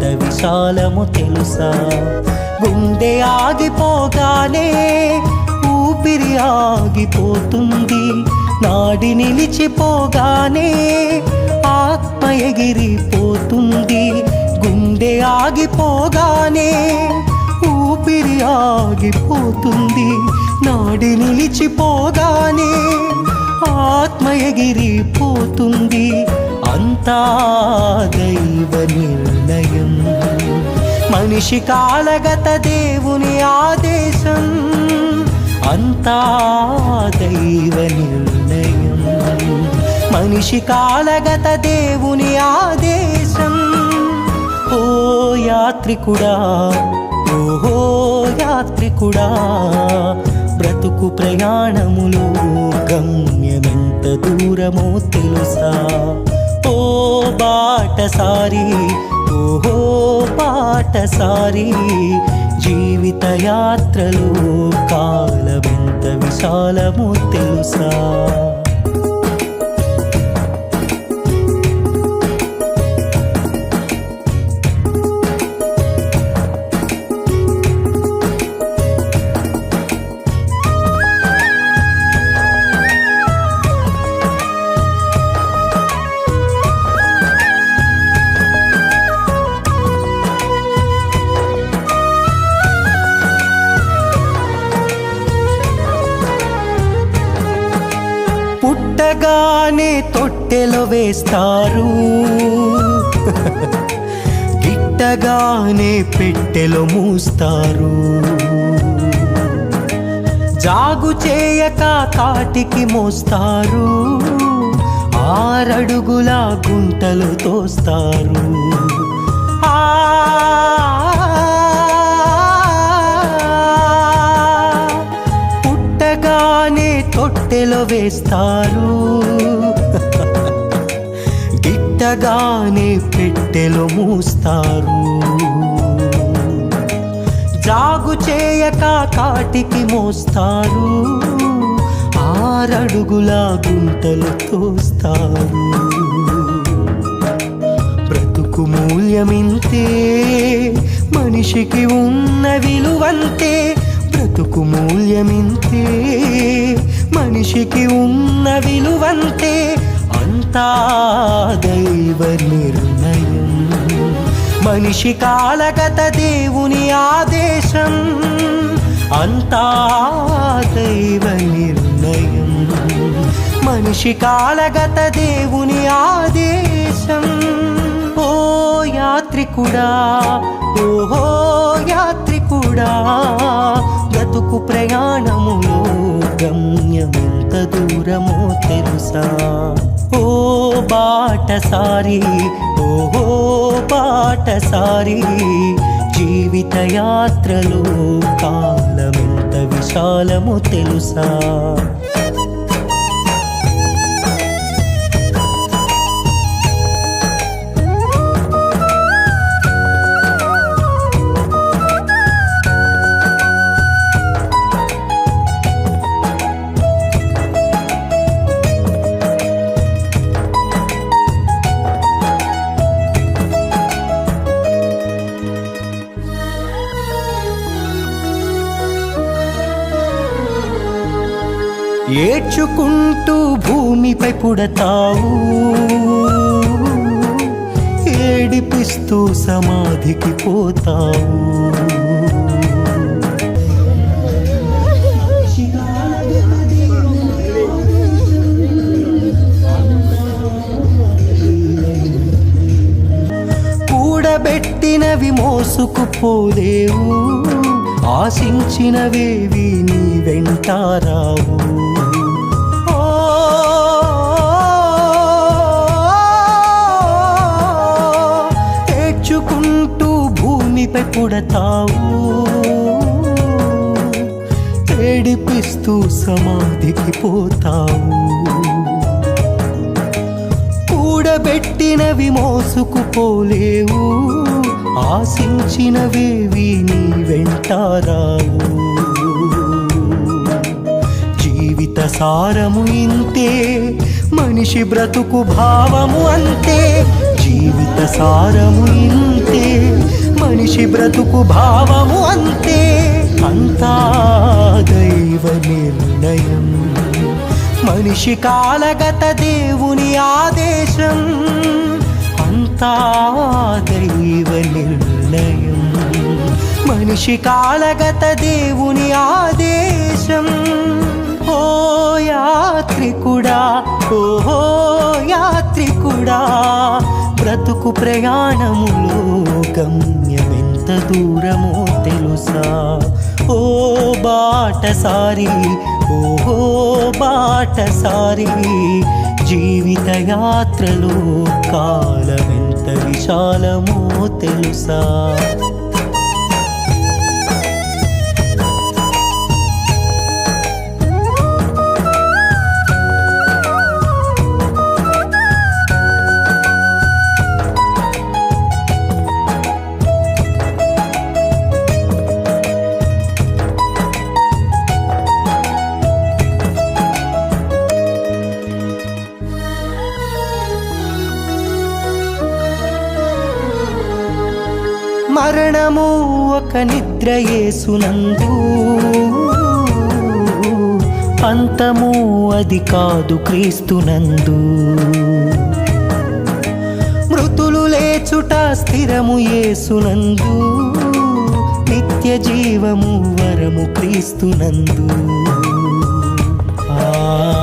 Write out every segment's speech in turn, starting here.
ఎంత విశాలము తెలుసా? గుండె ఆగిపోగానే ఊపిరి ఆగిపోతుంది. నాడి నిలిచిపోగానే ఆత్మ ఎగిరిపోతుంది. గుండె ఆగిపోగానే ఊపిరి ఆగిపోతుంది. నాడి నిలిచిపోగానే ఆత్మయగిరి పోతుంది అంతా దైవ నిర్ణయం. మనిషి కాలగత దేవుని ఆదేశం అంతా దైవ నిర్ణయం. మనిషి కాలగత దేవుని ఆదేశం ఓ యాత్రికుడా ఓహో యాత్రికుడా నాకు ప్రయాణములో గమ్యమెంత దూరమో తెలుసా? ఓ బాటసారి ఓహో పాటసారి జీవిత యాత్రలో కాలమెంత విశాలమో తెలుసా? పుట్టగానే తొట్టెలో వేస్తారు. గిట్టగానే పెట్టెలో మూస్తారు. జాగు చేయక తాటికి మోస్తారు. ఆరడుగుల గుంటలు తోస్తారు. పెట్టెలో వేస్తారు. గిట్టగానే పెట్టెలో మూస్తారు. జాగు చేయక కాటికి మోస్తారు. ఆరడుగుల గుంటలు తోస్తారు. బ్రతుకు మూల్యమింతే మనిషికి ఉన్న విలువంతే బ్రతుకు మూల్యమింతే మనిషికి ఉన్న విలువంతే అంతా దైవ నిర్ణయం. మనిషి కాలగత దేవుని ఆదేశం అంతా దైవ నిర్ణయం. మనిషి కాలగత దేవుని ఆదేశం ఓ యాత్రికుడా ఓహో యాత్రి యాత్రికుడా బ్రతుకు ప్రయాణము గమ్యమెంత దూరమో తెలుసా? ఓ బాటసారి ఓహో బాటసారి జీవిత యాత్రలో కాలమెంత విశాలము తెలుసా? ఏడ్చుకుంటూ భూమిపై పుడతావు. ఏడిపిస్తూ సమాధికి పోతావు. కూడబెట్టినవి మోసుకుపోలేవు. ఆశించినవేవి నీ వెంటారావు పుడతావు ఏడిపిస్తూ సమాధికి పోతావు. కూడబెట్టినవి మోసుకుపోలేవు. ఆశించినవేవి నీ వెంటారావు జీవిత సారము ఇంతే మనిషి బ్రతుకు భావము అంతే. జీవిత సారము ఇంతే మనిషి బ్రతుకు భావము అంతే. అంతా దైవ నిర్ణయం. మనిషి కాలగత దేవుని ఆదేశం. అంతా దైవ నిర్ణయం. మనిషి కాలగత దేవుని ఆదేశం. ఓ యాత్రికుడా ఓహో యాత్రికుడా బ్రతుకు ప్రయాణము లోకం గమ్యమెంత దూరమో తెలుసా? ఓ బాటసారి ఓహో బాటసారి జీవిత యాత్రలో కాలమెంత విశాలమో తెలుసా? మరణము ఒక నిద్ర యేసునందు. అంతము అది కాదు క్రీస్తునందు. మృతులు లేచుట స్థిరము యేసునందు. నిత్య జీవము వరము క్రీస్తునందు. ఆ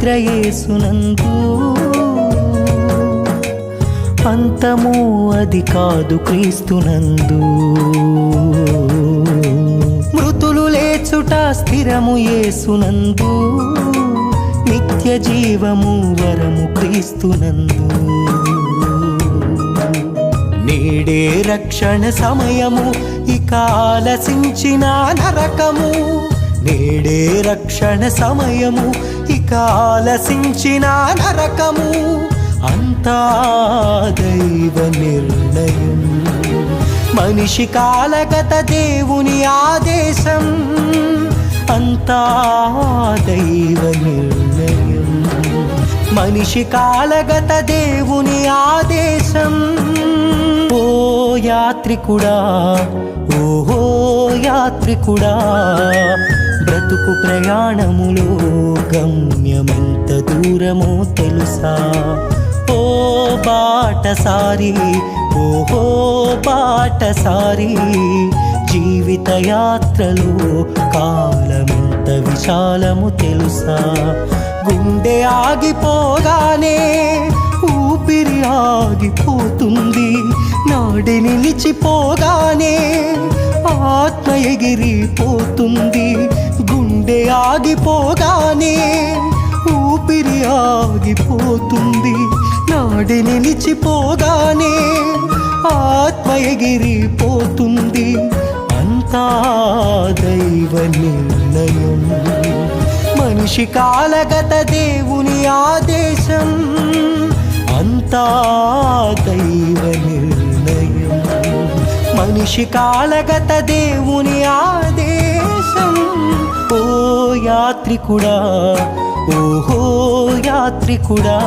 నిద్రయేసునందు. అంతము అది కాదు క్రీస్తునందు. మృతులు లేచుట స్థిరము ఏసునందు నిత్య జీవము వరము క్రీస్తునందు. నేడే రక్షణ సమయము ఇక ఆలసించిన నరకము. నేడే రక్షణ సమయము ఇక ఆలసించిన నరకము. అంతా దైవ నిర్ణయం. మనిషి కాలగత దేవుని ఆదేశం. అంతా దైవ నిర్ణయం. మనిషి కాలగత దేవుని ఆదేశం. ఓ యాత్రికుడా ఓహో యాత్రికుడా బ్రతుకు ప్రయాణములో గమ్యమెంత దూరమో తెలుసా? ఓ బాటసారి ఓహో బాటసారి జీవిత యాత్రలో కాలమెంత విశాలము తెలుసా? గుండె ఆగిపోగానే ఊపిరి ఆగిపోతుంది. నాడి నిలిచిపోగానే ఆత్మ ఎగిరిపోతుంది. గుండె ఆగిపోగానే ఊపిరి ఆగిపోతుంది. నాడి నిలిచిపోగానే ఆత్మ ఎగిరిపోతుంది. అంతా దైవ నిర్ణయం. మనిషి కాలగత దేవుని ఆదేశం. అంతా దైవ నిర్ణయం. మనిషి కాలగత దేవుని ఆదేశం. యాత్రికుడా? ఓహో యాత్రికుడా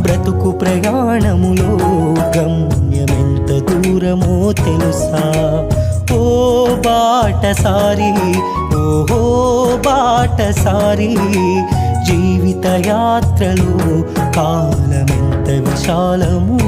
బ్రతుకు ప్రయాణములో గమ్యమెంత దూరమో తెలుసా? ఓ బాటసారి ఓహో బాటసారి జీవిత యాత్రలో కాలమెంత విశాలము